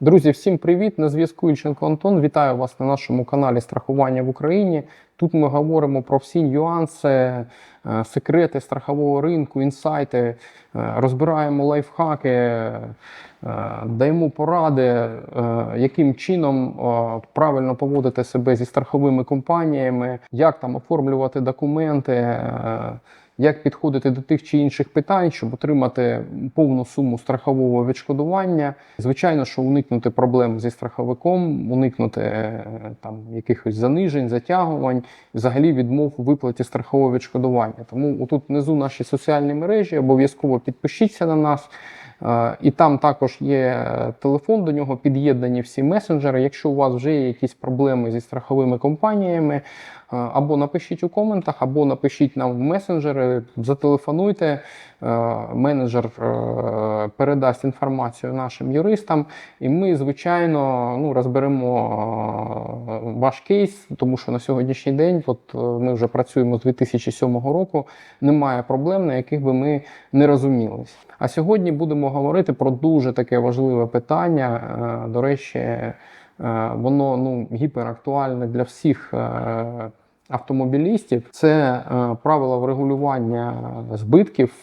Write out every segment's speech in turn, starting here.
Друзі, всім привіт! На зв'язку Ільченко Антон. Вітаю вас на нашому каналі Страхування в Україні. Тут ми говоримо про всі нюанси, е, секрети страхового ринку, інсайти, е, розбираємо лайфхаки, е, даємо поради, яким чином правильно поводити себе зі страховими компаніями, як там оформлювати документи. Як підходити до тих чи інших питань, щоб отримати повну суму страхового відшкодування. Звичайно, що уникнути проблем зі страховиком, уникнути е, там якихось занижень, затягувань, взагалі відмов у виплаті страхового відшкодування. Тому тут внизу наші соціальні мережі, обов'язково підпишіться на нас. Е, І там також є телефон, до нього під'єднані всі месенджери. Якщо у вас вже є якісь проблеми зі страховими компаніями, е, або напишіть у коментах, або напишіть нам в месенджери, зателефонуйте. е, Менеджер е, передасть інформацію нашим юристам, і ми, звичайно, ну, розберемо е, ваш кейс, тому що на сьогоднішній день, от е, ми вже працюємо з 2007 року, немає проблем, на яких би ми не розумілись. А сьогодні будемо говорити про дуже таке важливе питання. Е, До речі, е, воно ну, гіперактуальне для всіх. е, Автомобілістів це правила врегулювання збитків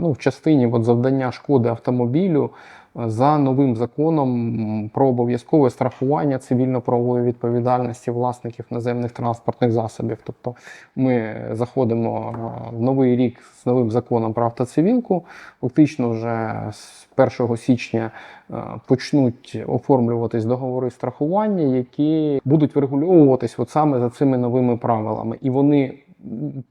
ну, в частині от, завдання шкоди автомобілю за новим законом про обов'язкове страхування цивільно-правової відповідальності власників наземних транспортних засобів. Тобто ми заходимо е, в новий рік з новим законом про автоцивілку. Фактично, вже з 1 січня е, почнуть оформлюватись договори страхування, які будуть врегульовуватись от саме за цими новими правилами. І вони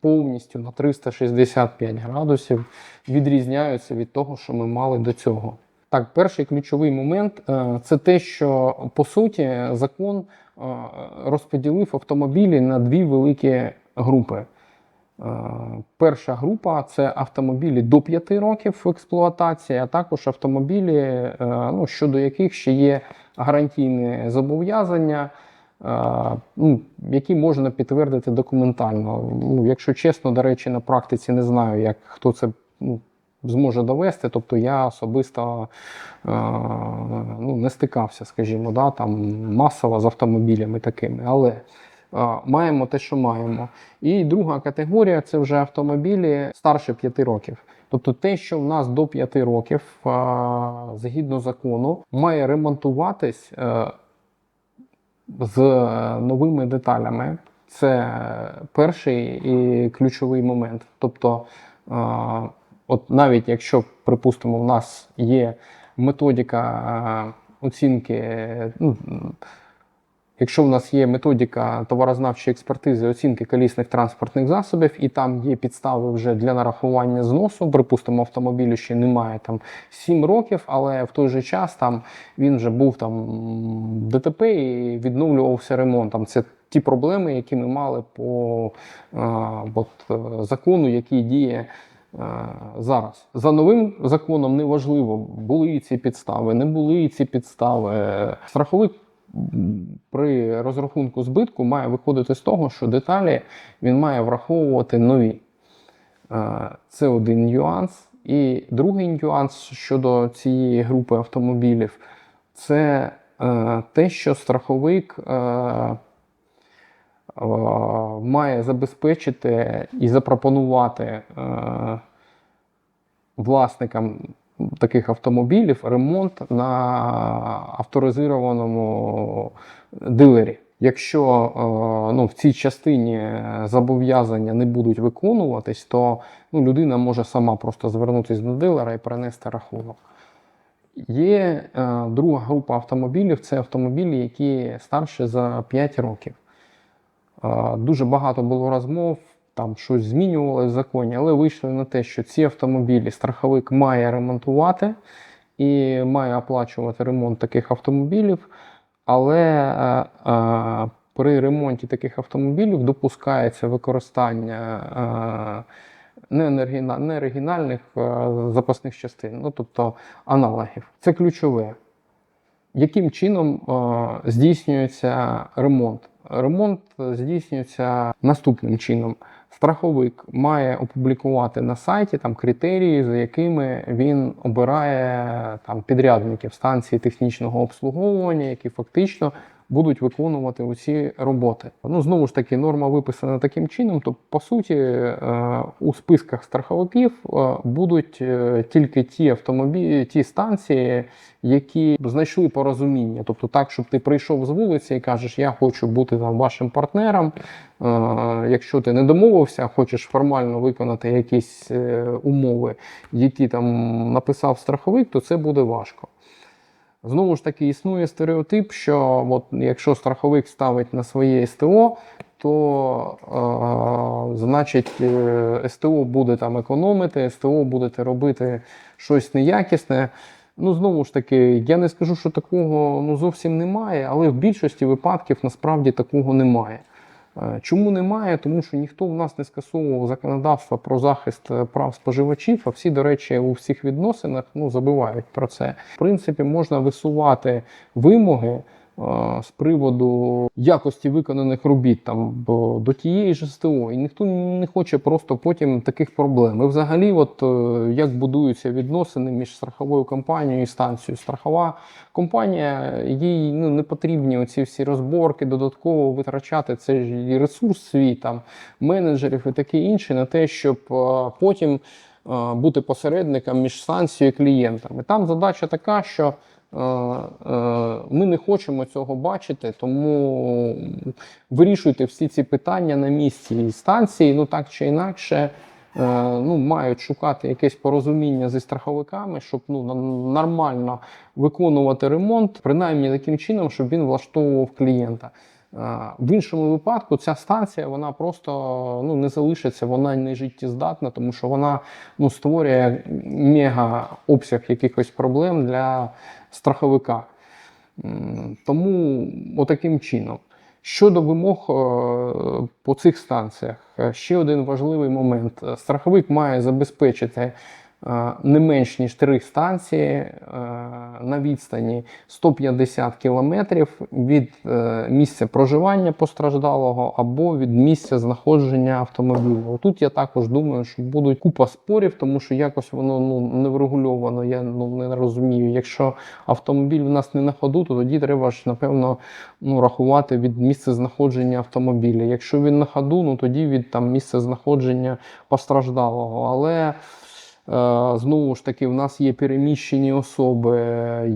повністю на 365 градусів відрізняються від того, що ми мали до цього. Так, перший ключовий момент е, це те, що по суті закон е, розподілив автомобілі на дві великі групи. Е, Перша група це автомобілі до 5 років в експлуатації, а також автомобілі, ну, щодо яких ще є гарантійне зобов'язання, ну, які можна підтвердити документально. Ну, якщо чесно, до речі, на практиці не знаю, як хто це ну, зможе довести. Тобто я особисто е, ну, не стикався, скажімо, да, там, масово з автомобілями такими. Але а, маємо те, що маємо. І друга категорія це вже автомобілі старше 5 років. Тобто те, що в нас до 5 років, а, згідно закону, має ремонтуватись е, з новими деталями. Це перший і ключовий момент. Тобто, от навіть якщо, припустимо, в нас є методика оцінки. ну, Якщо в нас є методика товарознавчої експертизи оцінки колісних транспортних засобів, і там є підстави вже для нарахування зносу, припустимо, автомобілю ще немає там 7 років, але в той же час там він вже був там ДТП і відновлювався ремонтом. Це ті проблеми, які ми мали по а, от, е, закону, який діє. Е, Зараз за новим законом неважливо, були ці підстави, не були ці підстави. Страховик при розрахунку збитку має виходити з того, що деталі він має враховувати нові. Е, Це один нюанс. І другий нюанс щодо цієї групи автомобілів це е, те, що страховик має забезпечити і запропонувати е, власникам таких автомобілів ремонт на авторизованому дилері. Якщо е, ну, в цій частині зобов'язання не будуть виконуватись, то ну, людина може сама просто звернутися до дилера і перенести рахунок. Є е, друга група автомобілів це автомобілі, які старше за 5 років. Дуже багато було розмов, там щось змінювалося в законі, але вийшли на те, що ці автомобілі страховик має ремонтувати і має оплачувати ремонт таких автомобілів. Але е, е, при ремонті таких автомобілів допускається використання е, не, енергіна- не оригінальних е, запасних частин, ну тобто аналогів. Це ключове. Яким чином е, здійснюється ремонт? Ремонт здійснюється наступним чином. страховик має опублікувати на сайті там критерії, за якими він обирає там підрядників станції технічного обслуговування, які фактично будуть виконувати усі роботи. Ну знову ж таки, норма виписана таким чином. То по суті, е, у списках страховиків е, будуть е, тільки ті автомобілі, ті станції, які знайшли порозуміння. Тобто, так, щоб ти прийшов з вулиці і кажеш, я хочу бути там вашим партнером. Якщо ти не домовився, хочеш формально виконати якісь умови, які там написав страховик, то це буде важко. Знову ж таки, існує стереотип, що от, якщо страховик ставить на своє СТО, то е, значить е, СТО буде там економити, СТО будете робити щось неякісне. Ну, знову ж таки, я не скажу, що такого ну, зовсім немає, але в більшості випадків насправді такого немає. Е, Чому немає? Тому що ніхто в нас не скасовував законодавство про захист е, прав споживачів, а всі, до речі, у всіх відносинах ну, забувають про це. В принципі, можна висувати вимоги з приводу якості виконаних робіт там до тієї ж СТО, і ніхто не хоче просто потім таких проблем. І взагалі, от е, як будуються відносини між страховою компанією і станцією. Страхова компанія, їй ну, не потрібні оці всі розборки, додатково витрачати це ж і ресурс свій там менеджерів і таке інше на те, щоб е, потім е, бути посередником між станцією і клієнтом. І там задача така, що ми не хочемо цього бачити, тому вирішуйте всі ці питання на місці і станції, ну так чи інакше. е, Ну, мають шукати якесь порозуміння зі страховиками, щоб ну нормально виконувати ремонт, принаймні таким чином, щоб він влаштовував клієнта. Е, В іншому випадку ця станція вона просто ну, не залишиться, вона не життєздатна, тому що вона ну, створює мега обсяг якихось проблем для страховика. Тому отаким чином. Щодо вимог е, по цих станціях, е, ще один важливий момент. Страховик має забезпечити не менш ніж три станції е, на відстані 150 кілометрів від е, місця проживання постраждалого або від місця знаходження автомобіля. Тут я також думаю, що будуть купа спорів, тому що якось воно ну не врегульовано. Я ну не розумію. Якщо автомобіль в нас не на ходу, то тоді треба ж напевно ну, рахувати від місця знаходження автомобіля. Якщо він на ходу, ну тоді від там місця знаходження постраждалого. Але Е, Знову ж таки, в нас є переміщені особи,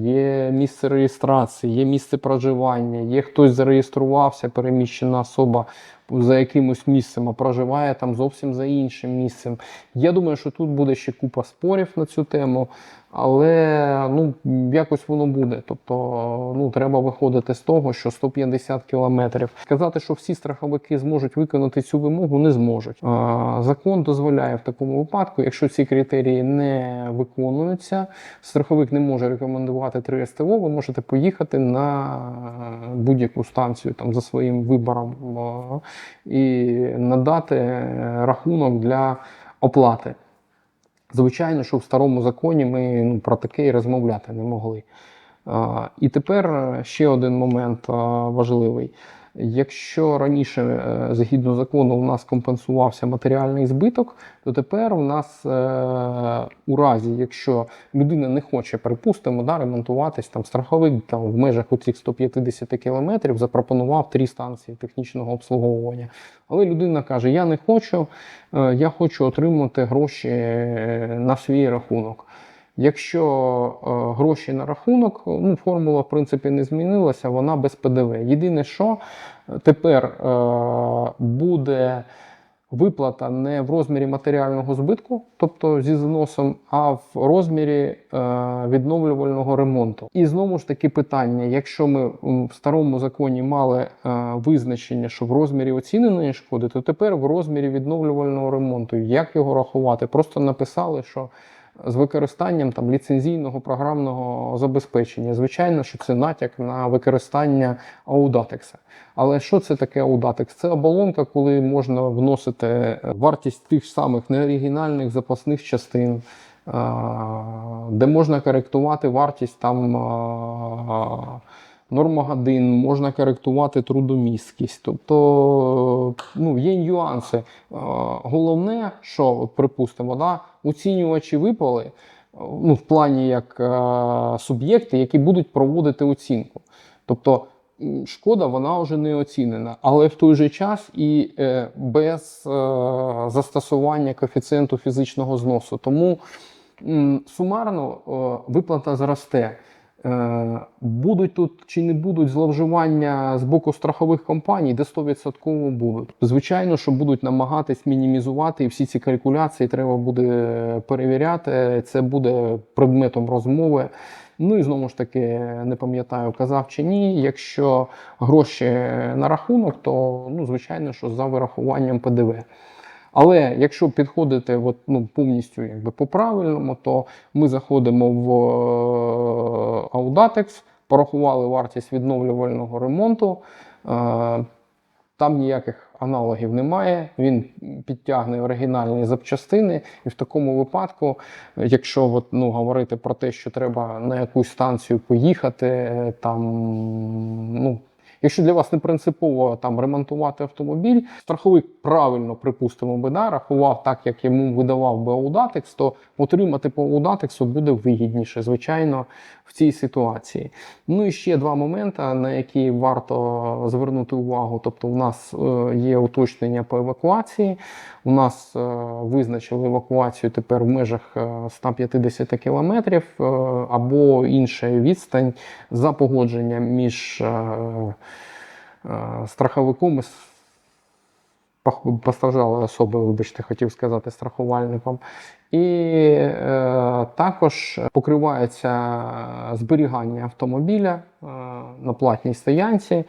є місце реєстрації, є місце проживання, є хтось зареєструвався, переміщена особа за якимось місцем, а проживає там зовсім за іншим місцем. Я думаю, що тут буде ще купа спорів на цю тему, але ну, якось воно буде. Тобто ну, треба виходити з того, що 150 кілометрів. Сказати, що всі страховики зможуть виконати цю вимогу, не зможуть. А, Закон дозволяє в такому випадку, якщо ці критерії не виконуються, страховик не може рекомендувати 3 СТО, ви можете поїхати на будь-яку станцію там за своїм вибором і надати е, рахунок для оплати. Звичайно, що в старому законі ми ну, про таке і розмовляти не могли. І тепер ще один момент важливий. Якщо раніше, е, згідно закону, у нас компенсувався матеріальний збиток, то тепер у нас е, у разі, якщо людина не хоче, припустимо, да, ремонтуватись, там страховик там, в межах цих 150 кілометрів запропонував три станції технічного обслуговування. Але людина каже: Я не хочу, е, я хочу отримати гроші на свій рахунок. Якщо е, гроші на рахунок, ну формула в принципі не змінилася, вона без ПДВ. Єдине, що е, тепер е, буде виплата не в розмірі матеріального збитку, тобто зі зносом, а в розмірі відновлювального ремонту. І знову ж таки питання: якщо ми в старому законі мали визначення, що в розмірі оціненої шкоди, то тепер в розмірі відновлювального ремонту. Як його рахувати? Просто написали, що з використанням там ліцензійного програмного забезпечення. Звичайно, що це натяк на використання Audatex. Але що це таке аудатекс? Це оболонка, коли можна вносити вартість тих самих неоригінальних запасних частин. Де можна коректувати вартість там а, норма годин, можна коректувати трудомісткість. Тобто ну, є нюанси. Головне, що, припустимо, да, оцінювачі випали ну, в плані як е, суб'єкти, які будуть проводити оцінку. Тобто шкода, вона вже не оцінена, але в той же час і е, без е, застосування коефіцієнту фізичного зносу. Тому сумарно виплата зросте. Е, Будуть тут чи не будуть зловживання з боку страхових компаній, де 100% будуть. Звичайно, що будуть намагатись мінімізувати, і всі ці калькуляції треба буде перевіряти. Це буде предметом розмови. Ну і знову ж таки, не пам'ятаю, казав чи ні. Якщо гроші на рахунок, то ну, звичайно, що за вирахуванням ПДВ. Але якщо підходити от, ну, повністю якби, по-правильному, то ми заходимо в е, Audatex, порахували вартість відновлювального ремонту. Е, Там ніяких аналогів немає. Він підтягне оригінальні запчастини, і в такому випадку, якщо от, ну, говорити про те, що треба на якусь станцію поїхати, е, там ну. Якщо для вас не принципово там ремонтувати автомобіль, страховик правильно припустимо би да, рахував так, як йому видавав би Audatex, то отримати по Audatex буде вигідніше, звичайно, в цій ситуації. Ну і ще два моменти, на які варто звернути увагу. Тобто, у нас е, є уточнення по евакуації. У нас е, визначили евакуацію тепер в межах е, 150 кілометрів е, або інша відстань за погодженням між страховиком і с- пох- постраждалою особою, вибачте, хотів сказати страхувальником. І е, також покривається зберігання автомобіля е, на платній стоянці. Е,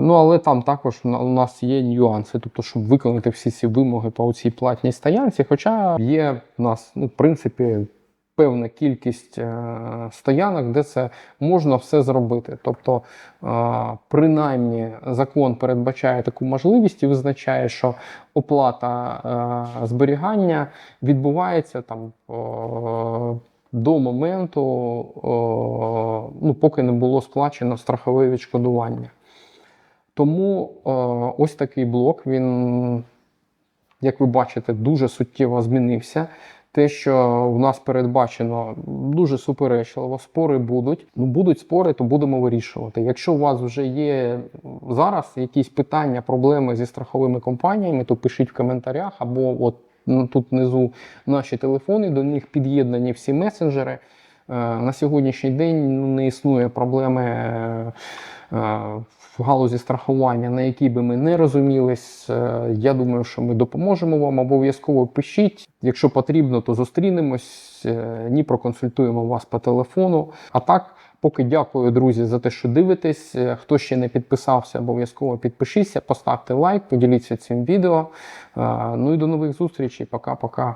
ну, але там також у нас є нюанси, тобто, щоб виконати всі ці вимоги по цій платній стоянці. Хоча є у нас, ну, в принципі, певна кількість е, стоянок, де це можна все зробити. Тобто, е, принаймні, закон передбачає таку можливість і визначає, що оплата е, зберігання відбувається там. До моменту, ну, поки не було сплачено страхове відшкодування. Тому ось такий блок, він, як ви бачите, дуже суттєво змінився. Те, що в нас передбачено, дуже суперечливо, спори будуть. Ну, будуть спори, то будемо вирішувати. Якщо у вас вже є зараз якісь питання, проблеми зі страховими компаніями, то пишіть в коментарях або от тут внизу наші телефони, до них під'єднані всі месенджери. Е, На сьогоднішній день ну, не існує проблеми е, в галузі страхування, на якій би ми не розумілись. Е, Я думаю, що ми допоможемо вам. Обов'язково пишіть. Якщо потрібно, то зустрінемось. е, Ні, проконсультуємо вас по телефону. А так, поки дякую, друзі, за те, що дивитесь. Е, Хто ще не підписався, обов'язково підпишіться, поставте лайк, поділіться цим відео. Е, Ну і до нових зустрічей. Пока-пока.